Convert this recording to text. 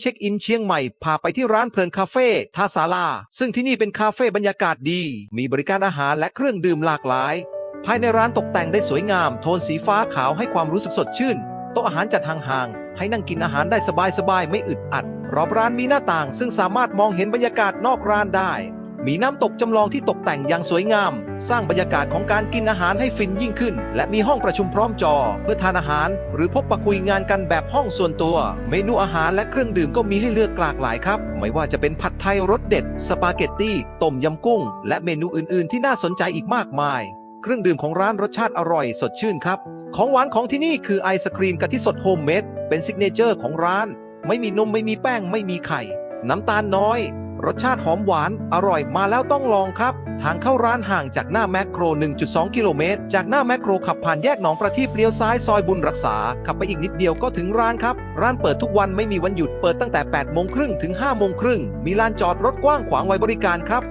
เช็คอินเชียงใหม่ พาไปที่ร้านเพลินคาเฟ่ท่าศาลา ซึ่งที่นี่เป็นคาเฟ่บรรยากาศดี มีบริการอาหารและเครื่องดื่มหลากหลาย ภายในร้านตกแต่งได้สวยงาม โทนสีฟ้าขาวให้ความรู้สึกสดชื่น โต๊ะอาหารจัดห่างๆ ให้นั่งกินอาหารได้สบายๆ ไม่อึดอัด รอบร้านมีหน้าต่าง ซึ่งสามารถมองเห็นบรรยากาศนอกร้านได้ มีน้ำตกจำลองที่ตกแต่งอย่างสวยงาม สร้างบรรยากาศของการกินอาหารให้ฟินยิ่งขึ้น และมีห้องประชุมพร้อมจอ เพื่อทานอาหาร หรือพบปะคุยงานกันแบบห้องส่วนตัว เมนูอาหารและเครื่องดื่มก็มีให้เลือกหลากหลายครับ ไม่ว่าจะเป็นผัดไทยรสเด็ด สปาเกตตี้ ต้มยำกุ้ง และเมนูอื่น ๆ ที่น่าสนใจอีกมากมาย เครื่องดื่มของร้านรสชาติอร่อยสดชื่นครับ ของหวานของที่นี่คือไอศครีมกะทิสดโฮมเมด เป็นซิกเนเจอร์ของร้าน ไม่มีนมไม่มีแป้งไม่มีไข่ น้ำตาลน้อย รสชาติหอมหวานอร่อยมาแล้วต้องลองครับ ทางเข้าร้านห่างจากหน้าแมคโคร 1.2 กิโลเมตร จากหน้าแมคโครขับผ่านแยกหนองประทีปเลี้ยวซ้ายซอยบุญรักษา ขับไปอีกนิดเดียวก็ถึงร้านครับ ร้านเปิดทุกวันไม่มีวันหยุดเปิดตั้งแต่8โมงครึ่งถึง5โมงครึ่งมีลานจอดรถกว้างขวางไว้บริการครับ